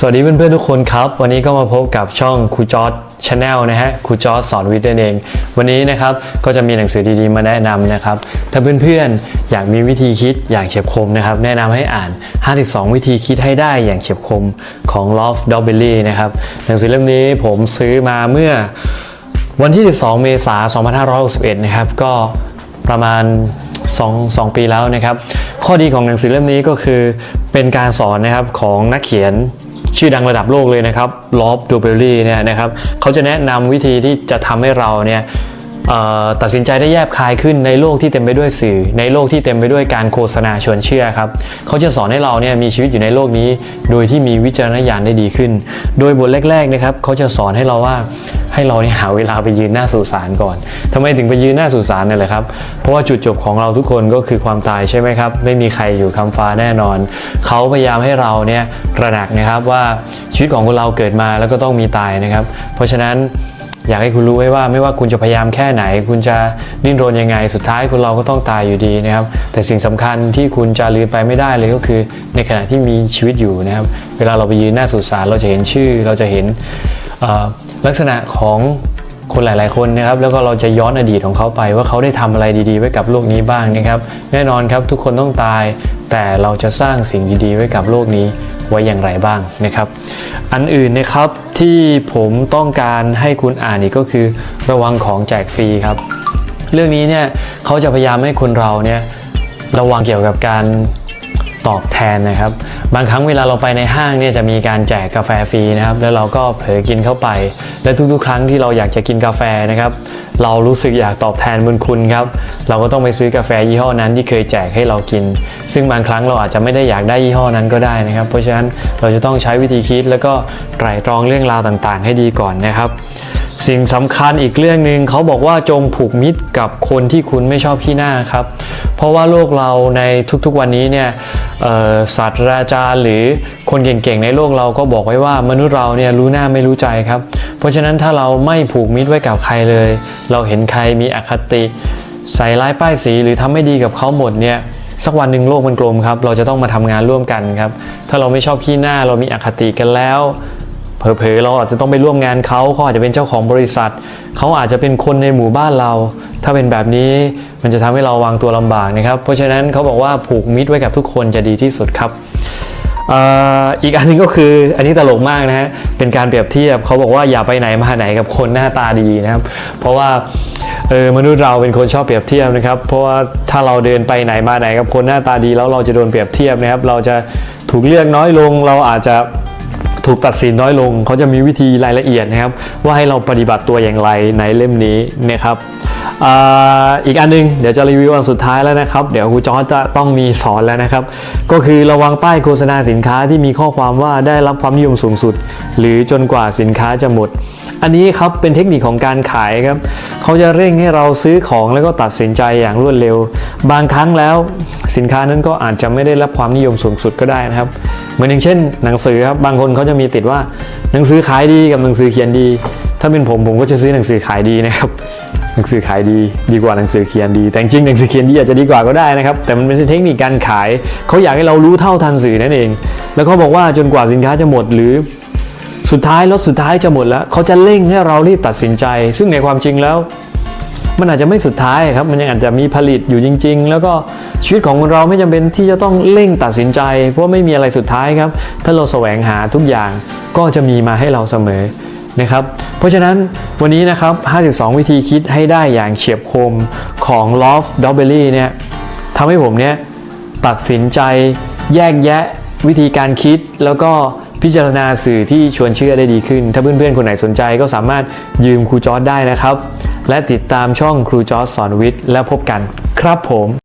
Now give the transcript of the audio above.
สวัสดีเพื่อนๆทุกคนครับ วันนี้ก็มาพบกับช่องครูจอร์ดชาแนลนะฮะครูจอร์ดสอนวิทย์นั่นเอง วันนี้นะครับก็จะมีหนังสือดีๆมาแนะนำนะครับ ถ้าเพื่อนๆอยากมีวิธีคิดอย่างเฉียบคมนะครับ แนะนำให้อ่าน 52 วิธีคิดให้ได้อย่างเฉียบคมของ Loft d o b b e l y นะครับหนังสือเล่มนี้ผมซื้อมาเมื่อวันที่ 12 เมษายน 2561 นะครับก็ประมาณ2 2 ปีแล้วนะครับ ข้อดีของหนังสือเล่มนี้ก็คือเป็นการสอนนะครับของนักเขียน ชื่อดังระดับโลกเลยนะครับลอฟดูเบลลี่เนี่ยนะครับเขาจะแนะนำวิธีที่จะทำให้เราเนี่ย ตัดสินใจได้แยบคายขึ้นในโลกที่เต็มไปด้วยสื่อ ในโลกที่เต็มไปด้วยการโฆษณาชวนเชื่อครับเขาจะสอนให้เราเนี่ยมีชีวิตอยู่ในโลกนี้ โดยที่มีวิจารณญาณได้ดีขึ้น โดยบทแรกๆนะครับเขาจะสอนให้เราว่าให้เราเนี่ยหาเวลาไปยืนหน้าสุสานก่อนทำไมถึงไปยืนหน้าสุสานเนี่ยแหละครับ เพราะว่าจุดจบของเราทุกคนก็คือความตายใช่ไหมครับ ไม่มีใครอยู่คำฟ้าแน่นอน เขาพยายามให้เราเนี่ยระหนักนะครับว่าชีวิตของคนเราเกิดมาแล้วก็ต้องมีตายนะครับ เพราะฉะนั้น อยากให้คุณรู้ไว้ว่าไม่ว่าคุณจะพยายามแค่ไหน คุณจะดิ้นรนยังไง สุดท้ายคุณเราก็ต้องตายอยู่ดีนะครับ แต่สิ่งสำคัญที่คุณจะลืมไปไม่ได้เลยก็คือ ในขณะที่มีชีวิตอยู่นะครับ เวลาเราไปยืนหน้าสุสานเราจะเห็นชื่อ เราจะเห็นลักษณะของ คนหลาย ๆ คนนะครับแล้วก็เราจะย้อนอดีตของเขาไป ว่าเขาได้ทำอะไรดี ๆ ไว้กับโลกนี้บ้างนะครับ แน่นอนครับทุกคนต้องตาย แต่เราจะสร้างสิ่งดี ๆ ไว้กับโลกนี้ไว้อย่างไรบ้างนะครับ อันอื่นนะครับที่ผมต้องการให้คุณอ่านอีกก็คือ ระวังของแจกฟรีครับ เรื่องนี้เนี่ยเขาจะพยายามให้คนเราเนี่ยระวังเกี่ยวกับการ ตอบแทนนะครับ บางครั้งเวลาเราไปในห้างเนี่ยจะมีการแจกกาแฟฟรีนะครับ แล้วเราก็เผลอกินเข้าไป และทุกๆ ครั้งที่เราอยากจะกินกาแฟนะครับ เรารู้สึกอยากตอบแทนบุญคุณครับ เราก็ต้องไปซื้อกาแฟยี่ห้อนั้นที่เคยแจกให้เรากิน ซึ่งบางครั้งเราอาจจะไม่ได้อยากได้ยี่ห้อนั้นก็ได้นะครับ เพราะฉะนั้นเราจะต้องใช้วิธีคิดแล้วก็ไตร่ตรองเรื่องราวต่างๆ ให้ดีก่อนนะครับสิ่งสำคัญอีกเรื่องหนึ่งเขาบอกว่าจงผูกมิตรกับคนที่คุณไม่ชอบขี้หน้าครับ เพราะว่าโลกเราในทุกๆวันนี้เนี่ย ศาสตราจารย์หรือคนเก่งๆในโลกเราก็บอกไว้ว่ามนุษย์เราเนี่ยรู้หน้าไม่รู้ใจครับ เพราะฉะนั้นถ้าเราไม่ผูกมิตรไว้กับใครเลย เราเห็นใครมีอคติใส่ร้ายป้ายสีหรือทำไม่ดีกับเขาหมดเนี่ยสักวันหนึ่งโลกมันกลมครับ เราจะต้องมาทำงานร่วมกันครับ ถ้าเราไม่ชอบขี้หน้าเรามีอคติกันแล้ว เผลอๆเราอาจจะต้องไปร่วมงานเขาเขาอาจจะเป็นเจ้าของบริษัท เขาอาจจะเป็นคนในหมู่บ้านเรา ถ้าเป็นแบบนี้มันจะทำให้เราวางตัวลำบากนะครับ เพราะฉะนั้นเขาบอกว่าผูกมิตรไว้กับทุกคนจะดีที่สุดครับอีกอันหนึงก็คืออันนี้ตลกมากนะฮะเป็นการเปรียบเทียบเขาบอกว่าอย่าไปไหนมาไหนกับคนหน้าตาดีนะครับ เพราะว่าเออมนุษย์เราเป็นคนชอบเปรียบเทียบนะครับ เพราะว่าถ้าเราเดินไปไหนมาไหนกับคนหน้าตาดี แล้วเราจะโดนเปรียบเทียบนะครับ เราจะถูกเลือกน้อยลงเราอาจจะ ถูกตัดสินน้อยลง เขาจะมีวิธีรายละเอียดนะครับ ว่าให้เราปฏิบัติตัวอย่างไรในเล่มนี้นะครับอ,อีกอันนึงเดี๋ยวจะรีวิวอันสุดท้ายแล้วนะครับ เดี๋ยวครูจอจะต้องมีสอนแล้วนะครับ ก็คือระวังป้ายโฆษณาสินค้าที่มีข้อความว่าได้รับความนิยมสูงสุด หรือจนกว่าสินค้าจะหมด อันนี้ครับเป็นเทคนิคของการขายครับเขาจะเร่งให้เราซื้อของแล้วก็ตัดสินใจอย่างรวดเร็ว บางครั้งแล้วสินค้านั้นก็อาจจะไม่ได้รับความนิยมสูงสุดก็ได้นะครับ เหมือนอย่างเช่น หนังสือครับบางคนเขาจะมีติดว่าหนังสือขายดีกับหนังสือเขียนดี ถ้าเป็นผมผมก็จะซื้อหนังสือขายดีนะครับหนังสือขายดีดีกว่าหนังสือเขียนดี แต่จริงหนังสือเขียนดีอาจจะดีกว่าก็ได้นะครับ แต่มันเป็นเทคนิคการขายเขาอยากให้เรารู้เท่าทันสื่อนั่นเอง แล้วเขาบอกว่าจนกว่าสินค้าจะหมดหรือสุดท้ายรถสุดท้ายจะหมดแล้วเขาจะเร่งให้เรารีบตัดสินใจ ซึ่งในความจริงแล้ว มันอาจจะไม่สุดท้ายครับ มันยังอาจจะมีผลิตอยู่จริง ๆ แล้วก็ชีวิตของเราไม่จำเป็นที่จะต้องเร่งตัดสินใจ เพราะไม่มีอะไรสุดท้ายครับ ถ้าเราแสวงหาทุกอย่างก็จะมีมาให้เราเสมอนะครับ เพราะฉะนั้นวันนี้นะครับ 52 วิธีคิดให้ได้อย่างเฉียบคมของ Loft d o b b e l l y เนี่ยทำให้ผมเนี่ยตัดสินใจแยกแยะวิธีการคิดแล้วก็พิจารณาสื่อที่ชวนเชื่อได้ดีขึ้น ถ้าเพื่อนๆ คนไหนสนใจก็สามารถยืมครูจอร์ดได้นะครับ และติดตามช่องครูจอร์ดสอนวิทย์แล้วพบกันครับผม